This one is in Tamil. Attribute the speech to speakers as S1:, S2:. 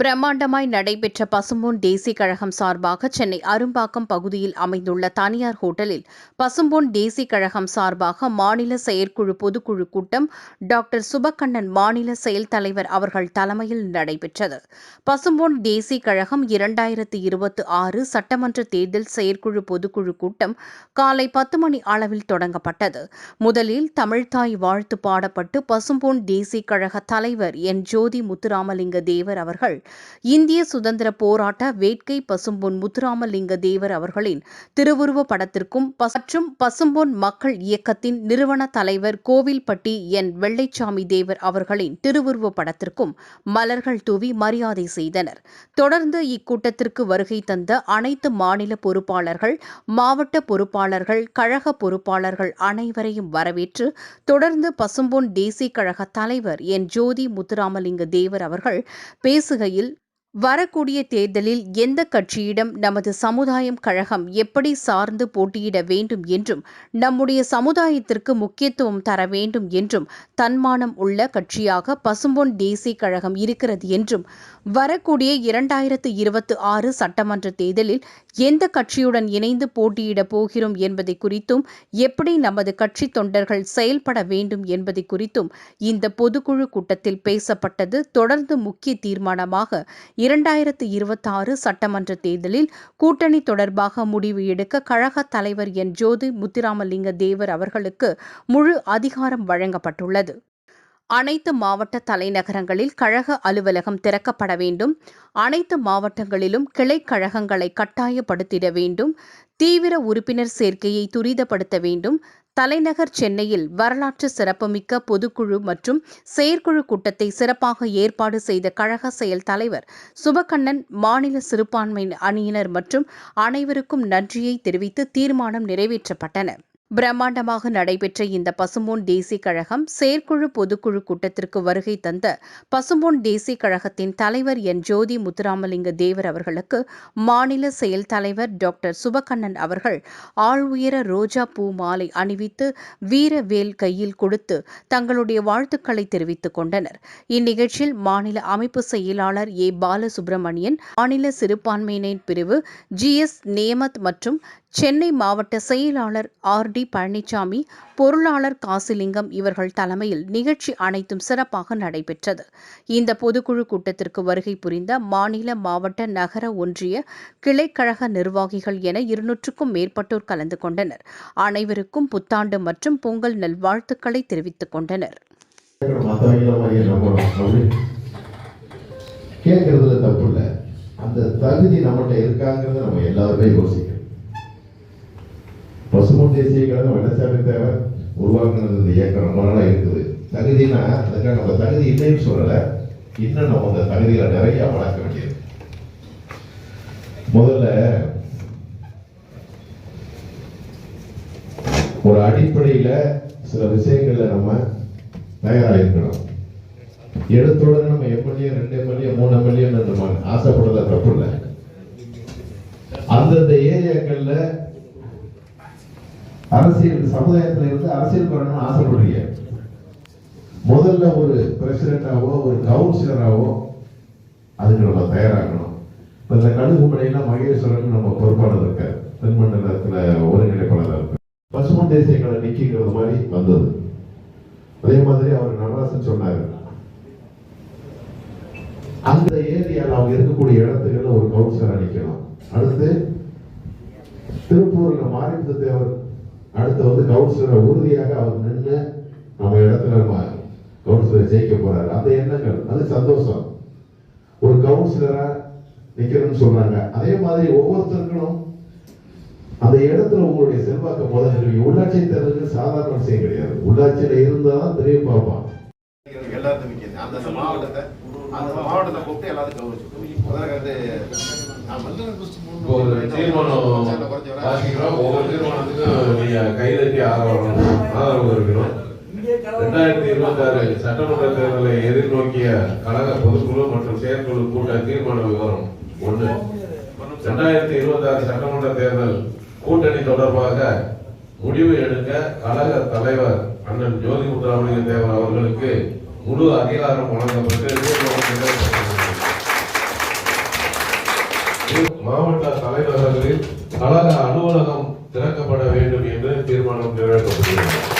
S1: பிரம்மாண்டமாய் நடைபெற்ற பசும்பொன் தேசிய கழகம் சார்பாக சென்னை அரும்பாக்கம் பகுதியில் அமைந்துள்ள தனியார் ஹோட்டலில் பசும்பொன் தேசிய கழகம் சார்பாக மாநில செயற்குழு பொதுக்குழு கூட்டம் டாக்டர் சுபக்கண்ணன் மாநில செயல் தலைவர் அவர்கள் தலைமையில் நடைபெற்றது. பசும்பொன் தேசிய கழகம் இரண்டாயிரத்து இருபத்தி ஆறு சட்டமன்ற தேர்தல் செயற்குழு பொதுக்குழு கூட்டம் காலை பத்து மணி அளவில் தொடங்கப்பட்டது. முதலில் தமிழ்தாய் வாழ்த்து பாடப்பட்டு பசும்பொன் தேசிய கழக தலைவர் என் ஜோதி முத்துராமலிங்க தேவர் அவர்கள் இந்திய சுதந்திர போராட்ட வேட்கை பசும்பொன் முத்துராமலிங்க தேவர் அவர்களின் திருவுருவ படத்திற்கும் மற்றும் பசும்பொன் மக்கள் இயக்கத்தின் நிறுவன தலைவர் கோவில்பட்டி என். வெள்ளைச்சாமி தேவர் அவர்களின் திருவுருவ படத்திற்கும் மலர்கள் தூவி மரியாதை செய்தனர். தொடர்ந்து இக்கூட்டத்திற்கு வருகை தந்த அனைத்து மாநில பொறுப்பாளர்கள் மாவட்ட பொறுப்பாளர்கள் கழக பொறுப்பாளர்கள் அனைவரையும் வரவேற்று தொடர்ந்து பசும்பொன் தேசிய கழக தலைவர் என். ஜோதி முத்துராமலிங்க தேவர் அவர்கள் பேசுகையில் முறையில் வரக்கூடிய தேர்தலில் எந்த கட்சியிடம் நமது சமுதாயம் கழகம் எப்படி சார்ந்து போட்டியிட வேண்டும் என்றும் நம்முடைய சமுதாயத்திற்கு முக்கியத்துவம் தர வேண்டும் என்றும் தன்மானம் உள்ள கட்சியாக பசும்பொன் தேசிய கழகம் இருக்கிறது என்றும் வரக்கூடிய இரண்டாயிரத்து இருபத்தி ஆறு சட்டமன்ற தேர்தலில் எந்த கட்சியுடன் இணைந்து போட்டியிடப் போகிறோம் என்பதை குறித்தும் எப்படி நமது கட்சி தொண்டர்கள் செயல்பட வேண்டும் என்பதை குறித்தும் இந்த பொதுக்குழு கூட்டத்தில் பேசப்பட்டது தொடர்ந்து முக்கிய தீர்மானமாக இரண்டாயிரத்து இருபத்தாறு சட்டமன்ற தேர்தலில் கூட்டணி தொடர்பாக முடிவு எடுக்க கழக தலைவர் என். ஜோதி முத்துராமலிங்க தேவர் அவர்களுக்கு முழு அதிகாரம் வழங்கப்பட்டுள்ளது. அனைத்து மாவட்ட தலைநகரங்களில் கழக அலுவலகம் திறக்கப்பட வேண்டும். அனைத்து மாவட்டங்களிலும் கிளை கழகங்களை கட்டாயப்படுத்திட வேண்டும். தீவிர உறுப்பினர் சேர்க்கையை துரிதப்படுத்த வேண்டும். தலைநகர் சென்னையில் வரலாற்று சிறப்புமிக்க பொதுக்குழு மற்றும் செயற்குழு கூட்டத்தை சிறப்பாக ஏற்பாடு செய்த கழக செயல் தலைவர் சுபக்கண்ணன் மாநில சிறுபான்மை அணியினர் மற்றும் அனைவருக்கும் நன்றியை தெரிவித்து தீர்மானம் நிறைவேற்றப்பட்டன. பிரம்மாண்டமாக நடைபெற்ற இந்த பசும்பொன் தேசிய கழகம் செயற்குழு பொதுக்குழு கூட்டத்திற்கு வருகை தந்த பசும்பொன் தேசிய கழகத்தின் தலைவர் என். ஜோதி முத்துராமலிங்க தேவர் அவர்களுக்கு மாநில செயல் தலைவர் டாக்டர் சுபகண்ணன் அவர்கள் ஆழ்உயர ரோஜா பூ மாலை அணிவித்து வீரவேல் கையில் கொடுத்து தங்களுடைய வாழ்த்துக்களை தெரிவித்துக் கொண்டனர். இந்நிகழ்ச்சியில் மாநில அமைப்பு செயலாளர் ஏ. பாலசுப்ரமணியன் மாநில சிறுபான்மையினர் பிரிவு ஜி. எஸ். நேமத் மற்றும் சென்னை மாவட்ட செயலாளர் ஆர் டி பழனிசாமி பொருளாளர் காசிலிங்கம் இவர்கள் தலைமையில் நிகழ்ச்சி அனைத்தும் சிறப்பாக நடைபெற்றது. இந்த பொதுக்குழு கூட்டத்திற்கு வருகை புரிந்த மாநில மாவட்ட நகர ஒன்றிய கிளைக்கழக நிர்வாகிகள் என இருநூற்றுக்கும் மேற்பட்டோர் கலந்து கொண்டனர். அனைவருக்கும் புத்தாண்டு மற்றும் பொங்கல் நல்வாழ்த்துக்களை தெரிவித்துக் கொண்டனர்.
S2: கேட்கறதுல தப்பு இல்லை. அந்த தகுதி நம்மகிட்ட இருக்காங்கிறத நம்ம எல்லாருமே யோசிக்கணும். பசுமன் தேசிய கழகம் வெள்ளச்சாமி தேவர் உருவாக்குனது இந்த இயக்கம் ரொம்ப நாளாக இருக்குது. தகுதினா அதுக்காக நம்ம தகுதி இல்லைன்னு சொல்லலை. இன்னும் நம்ம அந்த தகுதியில் நிறைய வளர்க்க வேண்டியது. முதல்ல ஒரு அடிப்படையில சில விஷயங்கள்ல நம்ம தயாராக இருக்கணும் எடுத்தோடனே நம்ம எம்எல்ஏ ரெண்டு எம்எல்ஏ மூணு எம்எல்ஏன்னு நம்ம ஆசைப்படுறத தப்பு இல்லை. அந்தந்த ஏரியாக்கள்ல அரசியல் சமுதாயத்தில் இருந்து அரசியல் பண்ணணும்னு ஆசைப்படுறீங்க. முதல்ல ஒரு பிரசிடண்டாவோ ஒரு கவுன்சிலராகவோ அதுக்கு நம்ம தயாராகணும். இப்போ இந்த கடுகுமலையெல்லாம் மகேஸ்வரன் நம்ம பொறுப்பாளர் இருக்கார். தென்மண்டலத்தில் ஒருங்கிணைப்பாளர் இருக்கார். பசுமன் தேசிய கழகம் நிக்கிங்கிறது மாதிரி வந்தது. அதே மாதிரி அவர் நடராசன் சொன்னாரு. அந்த ஏரியால அவங்க இருக்கக்கூடிய இடத்துக்கு ஒரு கவுன்சிலர் நிற்கணும் அடுத்து திருப்பூர்ல மாரிமுத்து தேவர் அடுத்து வந்து கவுன்சிலரை உறுதியாக அவர் நின்று நம்ம இடத்துல நம்ம கவுன்சிலரை ஜெயிக்க போறாரு. அந்த எண்ணங்கள் அது சந்தோஷம். ஒரு கவுன்சிலரா நிக்கணும்னு சொல்றாங்க. அதே மாதிரி ஒவ்வொருத்தருக்கும் அந்த இடத்துல உங்களுடைய செல்வாக்க முதல் உள்ளாட்சி தேர்தலுக்கு சாதாரண விஷயம் கிடையாது. உள்ளாட்சியில இருந்தா தான் தெரிய பார்ப்பான்
S3: எல்லாத்துக்கும் முக்கியம் அந்தந்த மாவட்டத்தை அந்த மாவட்டத்தை கூப்பிட்டு எல்லாத்துக்கும் கௌரவிச்சு முதல்ல
S4: ஒரு தீர்மானம் ஒவ்வொரு தீர்மானத்துக்கும் நீங்க கைதட்டி ஆதரவு ஆதரவு இருக்கணும் ரெண்டாயிரத்தி இருபத்தி ஆறு சட்டமன்ற தேர்தலை எதிர்நோக்கிய கழக பொதுக்குழு மற்றும் செயற்குழு கூட்ட தீர்மான விவரம் ஒன்று. ரெண்டாயிரத்தி இருபத்தி ஆறு சட்டமன்ற தேர்தல் கூட்டணி தொடர்பாக முடிவு எடுக்க கழக தலைவர் அண்ணன் ஜோதி முத்துராமலிங்க தேவர் அவர்களுக்கு முழு அதிகாரம் வழங்கப்பட்டு மாவட்ட தலைநகர்களில் கழக அலுவலகம் திறக்கப்பட வேண்டும் என்று தீர்மானம் நிறைவேற்றப்பட்டுள்ளது